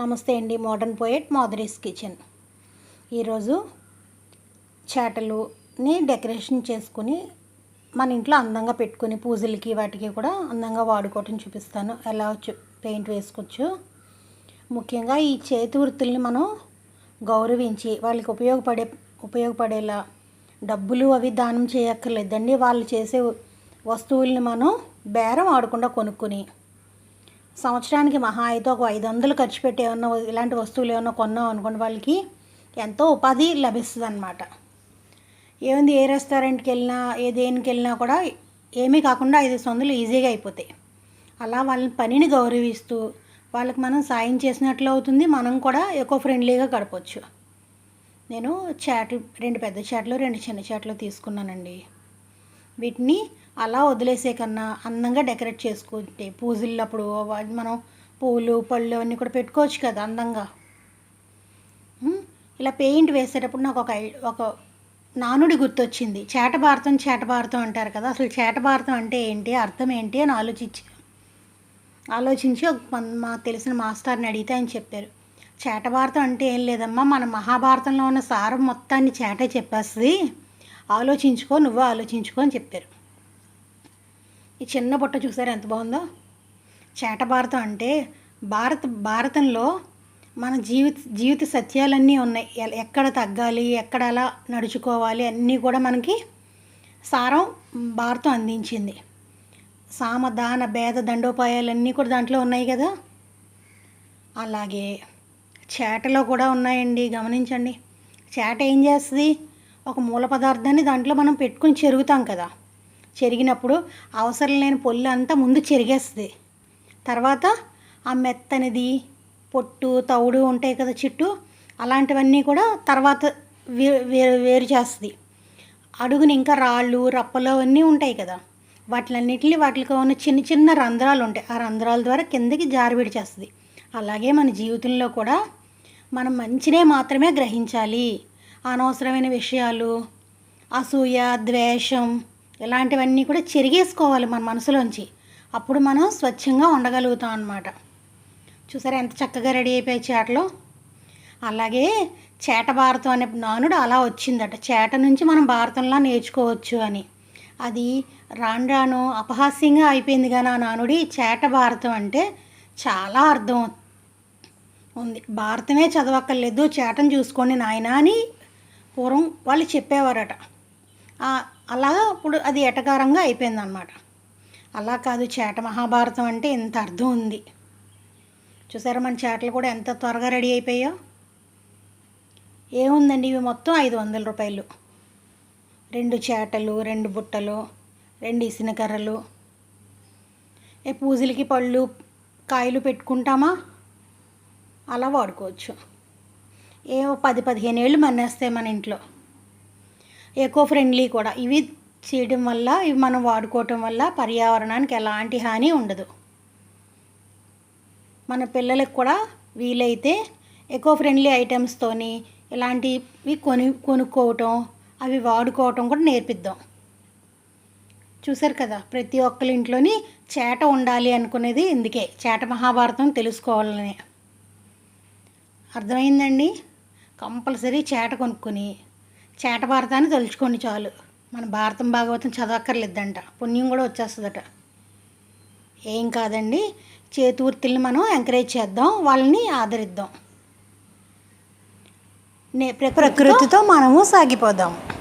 నమస్తే అండి modern poet Madhuri's kitchen. ఈరోజు చేటలుని డెకరేషన్ చేసుకుని మన ఇంట్లో అందంగా పెట్టుకుని పూజలకి వాటికి కూడా అందంగా వాడుకోవటం చూపిస్తాను. ఎలా పెయింట్ వేసుకోవచ్చు. ముఖ్యంగా ఈ చేతి వృత్తుల్ని మనం గౌరవించి వాళ్ళకి ఉపయోగపడే ఉపయోగపడేలా డబ్బులు అవి దానం చేయక్కర్లేదండి. వాళ్ళు చేసే వస్తువుల్ని మనం బేరం ఆడకుండా కొనుక్కొని సంవత్సరానికి మహా అయితే ఒక ఐదు వందలు ఖర్చు పెట్టి ఏమన్నా ఇలాంటి వస్తువులు ఏమన్నా కొన్నాం అనుకున్న వాళ్ళకి ఎంతో ఉపాధి లభిస్తుంది అనమాట ఏముంది ఏ రెస్టారెంట్కి వెళ్ళినా ఏ దేనికి వెళ్ళినా కూడా ఏమీ కాకుండా ఐదు వందలు ఈజీగా అయిపోతాయి. అలా వాళ్ళ పనిని గౌరవిస్తూ వాళ్ళకి మనం సాయం చేసినట్లు అవుతుంది మనం కూడా ఎకో ఫ్రెండ్లీగా గడపచ్చు. నేను చాట్లు రెండు పెద్ద చాట్లు రెండు చిన్న చాట్లు తీసుకున్నానండి. వీటిని అలా వదిలేసే కన్నా అందంగా డెకరేట్ చేసుకుంటే పూజలప్పుడు మనం పూలు పళ్ళు అన్నీ కూడా పెట్టుకోవచ్చు కదా అందంగా. ఇలా పెయింట్ వేసేటప్పుడు నాకు ఒక ఐ- ఒక నానుడి గుర్తొచ్చింది. చేటభారతం చేటభారతం అంటారు కదా. అసలు చేటభారతం అంటే ఏంటి? అర్థం ఏంటి అని ఆలోచించి ఆలోచించి ఒక మా మాకు తెలిసిన మాస్టర్ని అడిగితే ఆయన చెప్పారు. చేటభారతం అంటే ఏం లేదమ్మా మన మహాభారతంలో ఉన్న సారం మొత్తాన్ని చేటే చెప్పేస్తుంది. ఆలోచించుకో నువ్వు ఆలోచించుకో అని చెప్పారు. ఈ చిన్న బుట్ట చూసారు ఎంత బాగుందో? చేటభారతం అంటే భారత భారతంలో మన జీవిత జీవిత సత్యాలన్నీ ఉన్నాయి. ఎక్కడ తగ్గాలి ఎక్కడ ఎలా నడుచుకోవాలి అన్నీ కూడా మనకి సారం భారతం అందించింది. సామ దాన భేద దండోపాయాలన్నీ కూడా దాంట్లో ఉన్నాయి కదా? అలాగే చేటలో కూడా ఉన్నాయండి. గమనించండి. చేట ఏం చేస్తుంది? ఒక మూల పదార్థాన్ని దాంట్లో మనం పెట్టుకుని చెరుగుతాం కదా. చెరిగినప్పుడు అవసరం లేని పొల్లు అంతా ముందు చెరిగేస్తుంది. తర్వాత ఆ మెత్తనిది పొట్టు తవుడు ఉంటాయి కదా చుట్టూ అలాంటివన్నీ కూడా తర్వాత వే వేరు వేరు చేస్తుంది. అడుగుని ఇంకా రాళ్ళు రప్పలు అవన్నీ ఉంటాయి కదా. వాటిలన్నిటిని వాటికి ఉన్న చిన్న చిన్న రంధ్రాలు ఉంటాయి. ఆ రంధ్రాల ద్వారా కిందకి జారిబిడి చేస్తుంది. అలాగే మన జీవితంలో కూడా మనం మంచినే మాత్రమే గ్రహించాలి. అనవసరమైన విషయాలు అసూయ ద్వేషం ఇలాంటివన్నీ కూడా చెరిగేసుకోవాలి మన మనసులోంచి. అప్పుడు మనం స్వచ్ఛంగా ఉండగలుగుతాం అన్నమాట. చూసారా ఎంత చక్కగా రెడీ అయిపోయాయి చేటలో? అలాగే చేట భారతం అనే నానుడు అలా వచ్చిందట. చేట నుంచి మనం భారతంలా నేర్చుకోవచ్చు అని. అది రాను రాను అపహాస్యంగా అయిపోయింది కానీ ఆ నానుడి. చేట భారతం అంటే చాలా అర్థం ఉంది. భారతమే చదవక్కర్లేదు చేటను చూసుకోండి నాయనా అని పూర్వం వాళ్ళు చెప్పేవారట. అలా ఇప్పుడు అది ఎటకారంగా అయిపోయిందనమాట అలా కాదు చేట మహాభారతం అంటే ఇంత అర్థం ఉంది. చూసారా మన చేటలు కూడా ఎంత త్వరగా రెడీ అయిపోయాయో? ఏముందండి ఇవి మొత్తం ఐదు వందల రూపాయలు. రెండు చేటలు రెండు బుట్టలు రెండు ఇసినకర్రలు ఏ పూజలకి పళ్ళు కాయలు పెట్టుకుంటామా? అలా వాడుకోవచ్చు. ఏవో పది పదిహేను ఏళ్ళు మన్నేస్తాయి మన ఇంట్లో. ఎకో ఫ్రెండ్లీ కూడా. ఇవి చేయడం వల్ల ఇవి మనం వాడుకోవటం వల్ల పర్యావరణానికి ఎలాంటి హాని ఉండదు. మన పిల్లలకు కూడా వీలైతే ఎకో ఫ్రెండ్లీ ఐటమ్స్తోని ఇలాంటివి కొని కొనుక్కోవటం అవి వాడుకోవటం కూడా నేర్పిద్దాం. చూసారు కదా ప్రతి ఒక్కరి ఇంట్లోని చేట ఉండాలి అనుకునేది ఇందుకే. చేట మహాభారతం తెలుసుకోవాలని. అర్థమైందండి? కంపల్సరీ చేట కొనుక్కొని చేట తలుచుకొని తలుచుకోండి చాలు. మన భారతం భాగవతం చదవక్కర్లేదంట. పుణ్యం కూడా వచ్చేస్తుందట. ఏం కాదండి. చేతి మనం ఎంకరేజ్ చేద్దాం వాళ్ళని ఆదరిద్దాం. నే ప్రకృతితో మనము సాగిపోదాం.